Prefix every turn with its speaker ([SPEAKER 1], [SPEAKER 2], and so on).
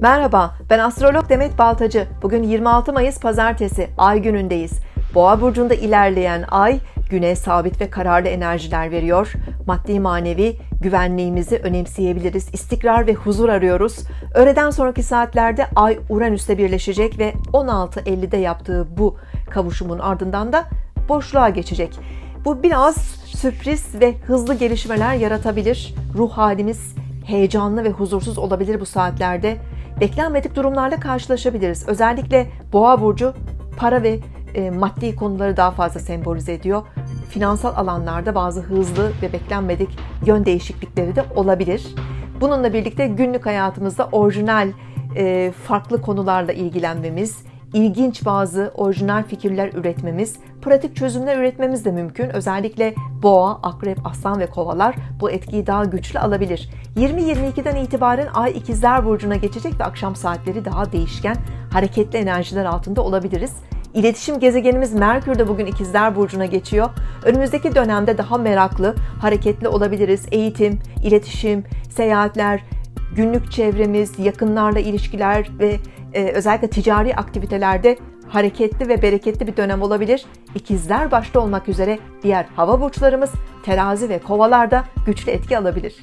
[SPEAKER 1] Merhaba, ben astrolog Demet Baltacı. Bugün 26 Mayıs Pazartesi, Ay günündeyiz. Boğa burcunda ilerleyen Ay, güne sabit ve kararlı enerjiler veriyor. Maddi manevi güvenliğimizi önemseyebiliriz. İstikrar ve huzur arıyoruz. Öğleden sonraki saatlerde Ay Uranüs'te birleşecek ve 16.50'de yaptığı bu kavuşumun ardından da boşluğa geçecek. Bu biraz sürpriz ve hızlı gelişmeler yaratabilir. Ruh halimiz heyecanlı ve huzursuz olabilir bu saatlerde. Beklenmedik durumlarla karşılaşabiliriz. Özellikle Boğa burcu para ve e, maddi konuları daha fazla sembolize ediyor. Finansal alanlarda bazı hızlı ve beklenmedik yön değişiklikleri de olabilir. Bununla birlikte günlük hayatımızda orijinal e, farklı konularla ilgilenmemiz, ilginç bazı orijinal fikirler üretmemiz, pratik çözümler üretmemiz de mümkün. Özellikle boğa, akrep, aslan ve kovalar bu etkiyi daha güçlü alabilir. 20-22'den itibaren Ay ikizler burcuna geçecek ve akşam saatleri daha değişken, hareketli enerjiler altında olabiliriz. İletişim gezegenimiz Merkür de bugün İkizler Burcu'na geçiyor. Önümüzdeki dönemde daha meraklı, hareketli olabiliriz. Eğitim, iletişim, seyahatler, günlük çevremiz, yakınlarla ilişkiler ve e, özellikle ticari aktivitelerde hareketli ve bereketli bir dönem olabilir. İkizler başta olmak üzere diğer hava burçlarımız terazi ve kovalarda güçlü etki alabilir.